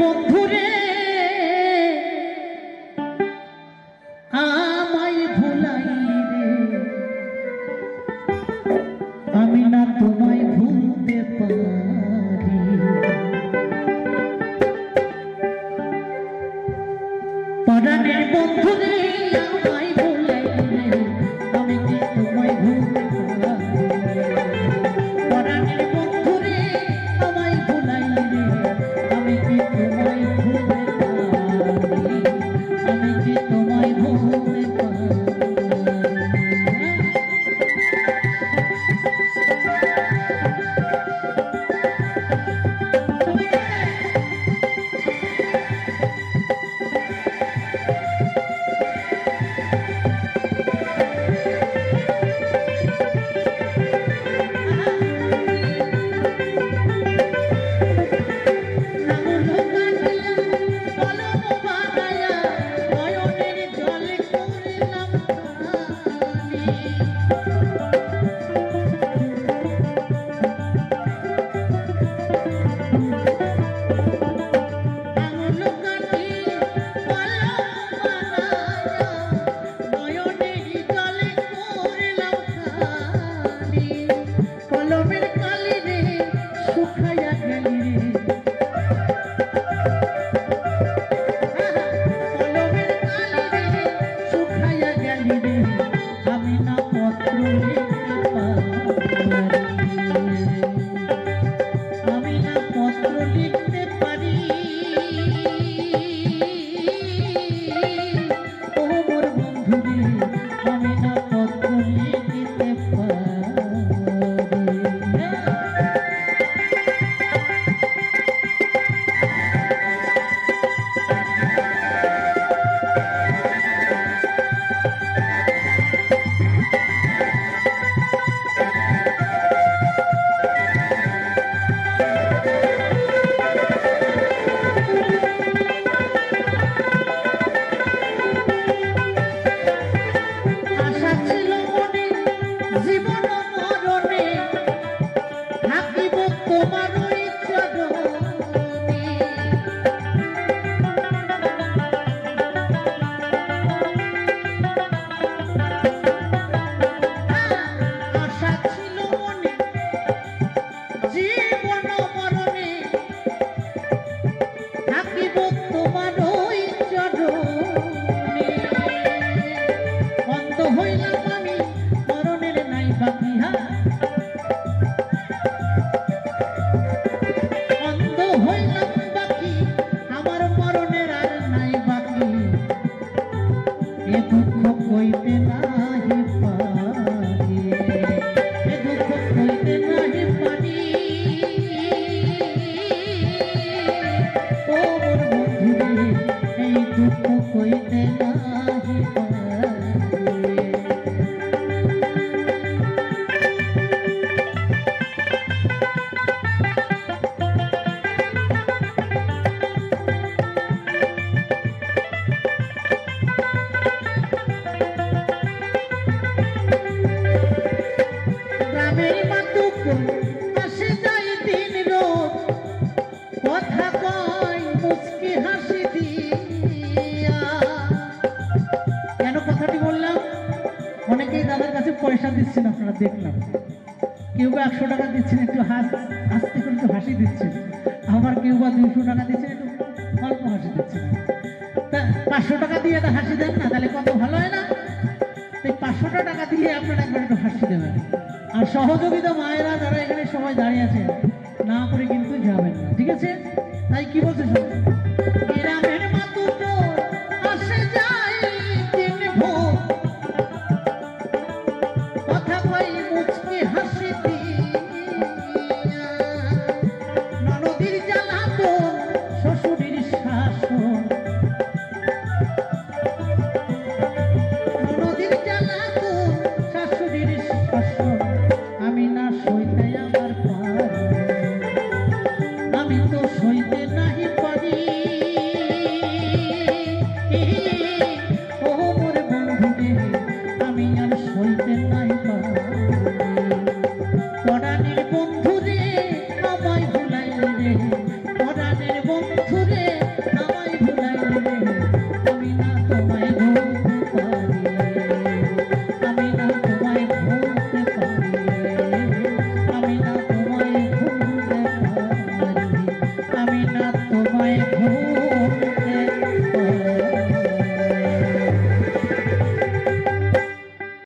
বন্ধুরে আমায় ভুলাই রে। আমি না তোমায় ভুলতে কি তোমায় আমি না অনেকেই দাদার কাছে পয়সা দিচ্ছেন, আপনারা দেখলাম। কেউ বা একশো টাকা দিচ্ছেন, একটু হাস, হাসতে করে একটু হাসি দিচ্ছেন। আবার কেউ বা দুশো টাকা দিচ্ছেন, একটু অল্প হাসি দিচ্ছেন। তা পাঁচশো টাকা দিয়ে একটা হাসি দেন না, তাহলে কত ভালো হয় না? এই পাঁচশোটা টাকা দিয়ে আপনারা একবার একটু হাসি দেবেন। আর সহযোগিতা মায়েরা যারা এখানে সবাই দাঁড়িয়ে আছেন, না করে কিন্তু যাবেন না, ঠিক আছে? তাই কি বলছে সবাই? 我一天。